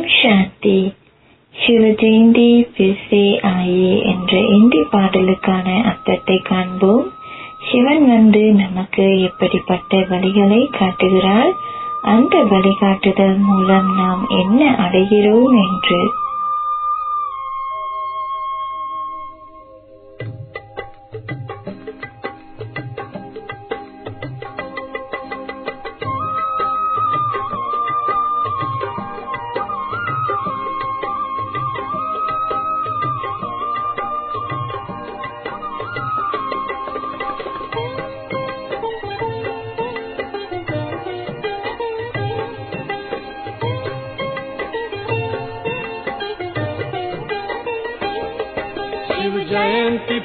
ஓம் சாந்தி சிவ ஜெயந்தி பிசே ஆயே என்ற இந்தி பாடலுக்கான அர்த்தத்தை காண்போம். சிவன் வந்து நமக்கு எப்படிப்பட்ட வழிகளை காட்டுகிறார்? அந்த வழிகாட்டுதல் மூலம் நாம் என்ன அடைகிறோம் என்று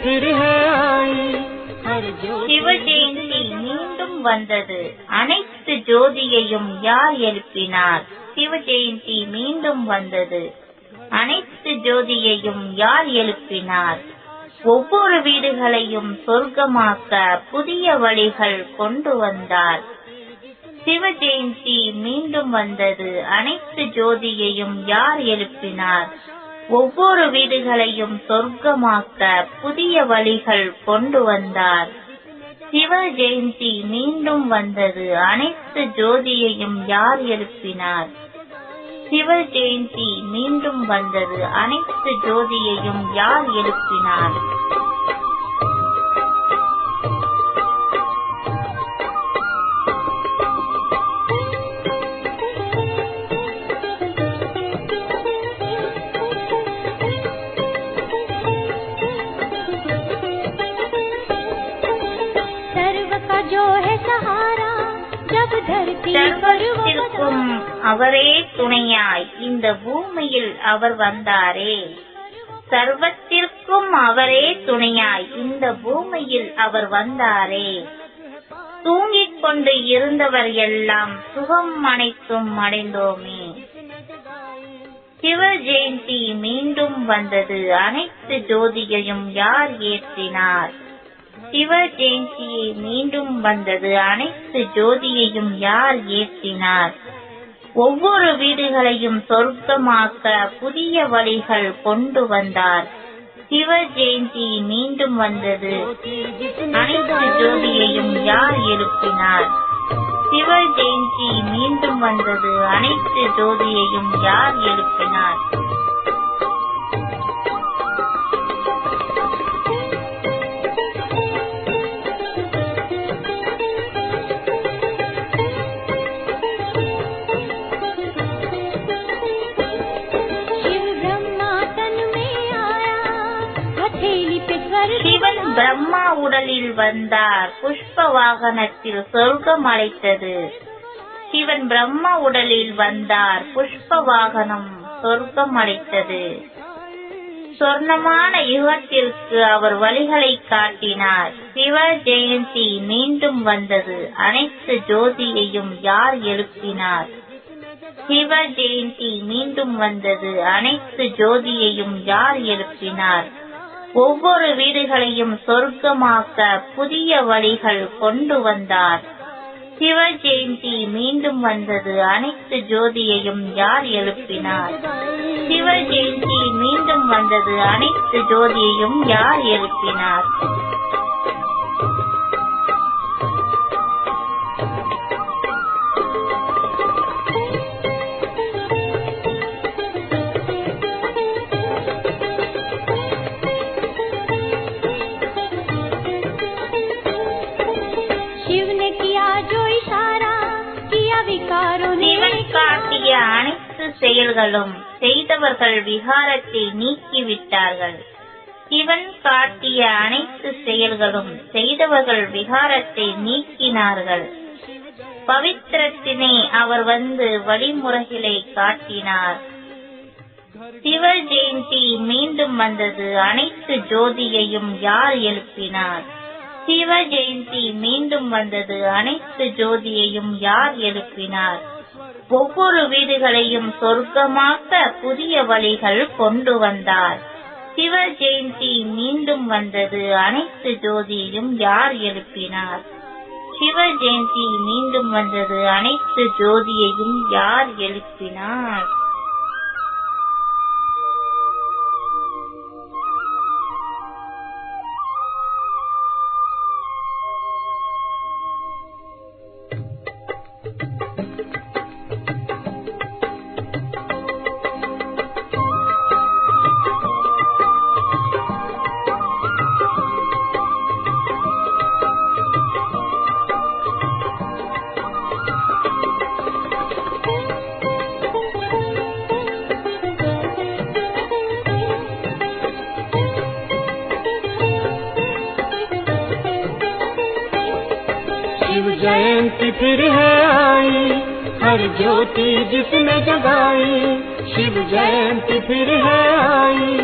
फिर है आई हर ज्योति சிவ ஜெயந்தி மீண்டும் வந்தது அனைத்து ஜோதியையும் யார் எழுப்பினார் சிவ ஜெயந்தி மீண்டும் வந்தது அனைத்து ஜோதியையும் யார் எழுப்பினார் ஒவ்வொரு வீடுகளையும் சொர்க்கமாக்க புதிய வழிகள் கொண்டு வந்தார் சிவ ஜெயந்தி மீண்டும் வந்தது அனைத்து ஜோதியையும் யார் எழுப்பினார் ஒவ்வொரு வீடுகளையும் சொர்க்கமாக்க புதிய வழிகள் கொண்டு வந்தார். சிவ ஜெயந்தி மீண்டும் வந்தது. அனைத்து ஜோதியையும் யார் எழுப்பினார்? சிவ ஜெயந்தி மீண்டும் வந்தது. அனைத்து ஜோதியையும் யார் எழுப்பினார்? சர்வத்திற்கும் அவரே துணையாய் இந்த பூமியில் அவர் வந்தாரே. சர்வத்திற்கும் அவரே துணையாய் இந்த பூமியில் அவர் வந்தாரே. தூங்கிக் கொண்டு இருந்தவர் எல்லாம் சுகம் அனைத்தும் அடைந்தோமே. சிவ ஜெயந்தி மீண்டும் வந்தது. அனைத்து ஜோதியையும் யார் ஏற்றினார்? சிவ ஜெயந்தியை மீண்டும் வந்தது. அனைத்து ஜோதியையும் யார் ஏற்றினார்? ஒவ்வொரு வீடுகளையும் சொர்க்கமாக்க புதிய வழிகள் கொண்டு வந்தார். சிவ ஜெயந்தி மீண்டும் வந்தது. அனைத்து ஜோதியையும் யார் எழுப்பினார்? சிவ ஜெயந்தி மீண்டும் வந்தது. அனைத்து ஜோதியையும் யார் எழுப்பினார்? பிரம்மா உடலில் வந்தார். புஷ்ப வாகனத்தில் சொர்க்கம் அழைத்தது சிவன் பிரம்மா உடலில் வந்தார். புஷ்ப வாகனம் சொர்க்கம் அழைத்தது சொர்ணமான யுகத்திற்கு அவர் வழிகளை காட்டினார். சிவ ஜெயந்தி மீண்டும் வந்தது. அனைத்து ஜோதியையும் யார் எழுப்பினார்? சிவ ஜெயந்தி மீண்டும் வந்தது. அனைத்து ஜோதியையும் யார் எழுப்பினார்? ஒவ்வொரு வீடுகளையும் சொர்க்கமாக்க புதிய வழிகள் கொண்டு வந்தார். சிவ ஜெயந்தி மீண்டும் வந்தது. அனைத்து ஜோதியையும் யார் எழுப்பினார்? சிவ ஜெயந்தி மீண்டும் வந்தது. அனைத்து ஜோதியையும் யார் எழுப்பினார்? செயல்களும் செய்தவர்கள் விகாரத்தை நீக்கிவிட்டார்கள். சிவன் காட்டிய அனைத்து செயல்களும் செய்தவர்கள் விகாரத்தை நீக்கினார்கள். பவித்திரத்தினை அவர் வந்து வழிமுறைகளை காட்டினார். சிவ ஜெயந்தி மீண்டும் வந்தது. அனைத்து ஜோதியையும் யார் எழுப்பினார்? சிவ ஜெயந்தி மீண்டும் வந்தது. அனைத்து ஜோதியையும் யார் எழுப்பினார்? ஒவ்வொரு வீடுகளையும் சொர்க்கமாக்க புதிய வழிகள் கொண்டு வந்தார். சிவ ஜெயந்தி மீண்டும் வந்தது. அனைத்து ஜோதியையும் யார் எழுப்பினார்? சிவ ஜெயந்தி மீண்டும் வந்தது. அனைத்து ஜோதியையும் யார் எழுப்பினார்? پھر ہے آئی، ہر جوتی جس نے جگائی، شیو جینتی پھر ہے آئی،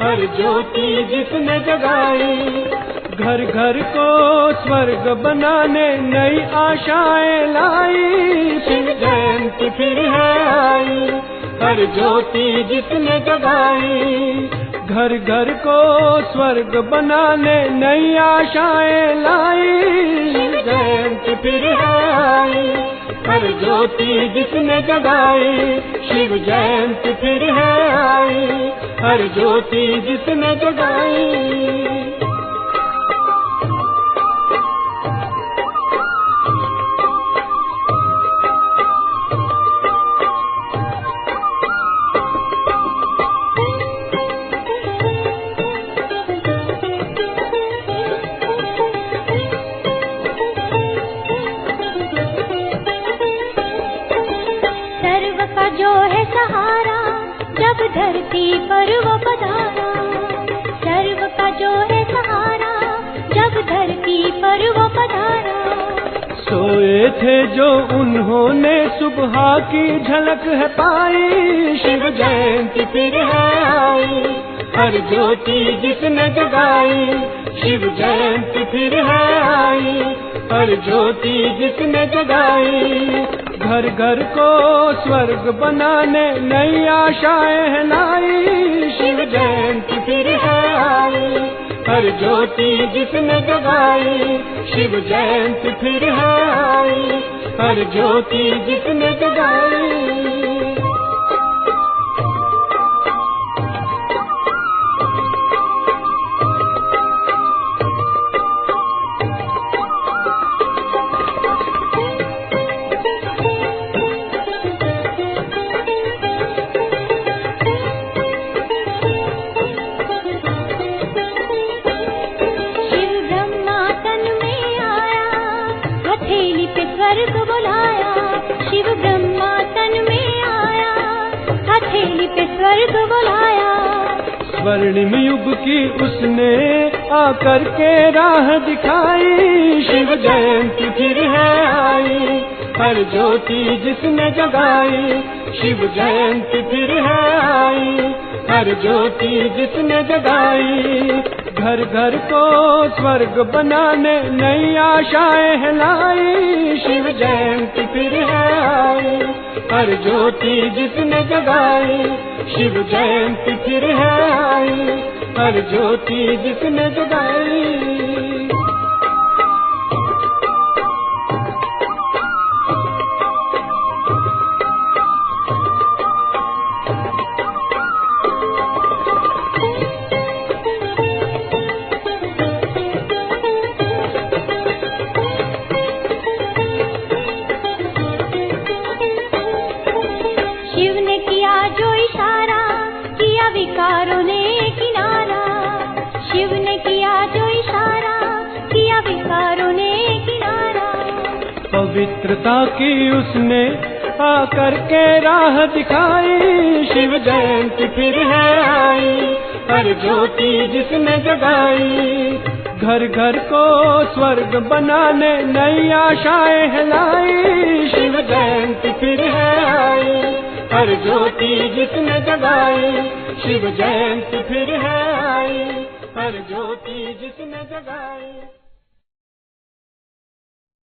ہر جوتی جس نے جگائی۔ گھر گھر کو سورگ بنانے نئی آشائیں لائی، شیو جینتی پھر ہے آئی، ہر جوتی جس نے جگائی۔ گھر گھر کو سورگ بنانے نئی آشائیں لائی۔ جینت پھر آئی ہر جوتی جس نے جگائی، شیو جینت پھر ہے آئی، ہر جوتی جس نے جگائی۔ کرو بدارا سرو کا جو ہے سہارا جب دھرتی پر وہ پدارا سوئے تھے جو انہوں نے صبح کی جھلک ہے پائی شیو جینتی پھر آئی ہر جوتی جس نے جگائی شیو جینتی پھر آئی پر جوتی جس نے جگائی، گھر گھر کو سورگ بنانے نئی آشائیں لائی شیو جینتی پھر ہے آئی ہر جوتی جس نے جگائی۔ شیو جینتی پھر ہے آئی ہر جوتی جس نے جگائی۔ سورگ بلایا۔ سورنم یگ کی اس نے آ کر کے راہ دکھائی۔ شیو جینتی پھر ہے آئی، ہر جوتی جس نے جگائی۔ شیو جینتی پھر ہے آئی، ہر جوتی جس نے جگائی۔ گھر گھر کو سورگ بنانے نئی آشائیں لائی شیو جینتی پھر ہے آئی پر جوتی جس نے جگائی، شیو جینتی پھر ہے آئی۔ پر جوتی جس نے جگائی۔ مترتا کی اس نے آ کر کے راہ دکھائی۔ شیو جینتی پھر ہے آئی، ہر جوتی جس نے جگائی۔ گھر گھر کو سورگ بنانے نئی آشائیں ہلائی۔ شیو جینتی پھر ہے آئی، ہر جوتی جس نے جگائی۔ شیو جینتی پھر ہے آئی، ہر جوتی جس نے جگائی۔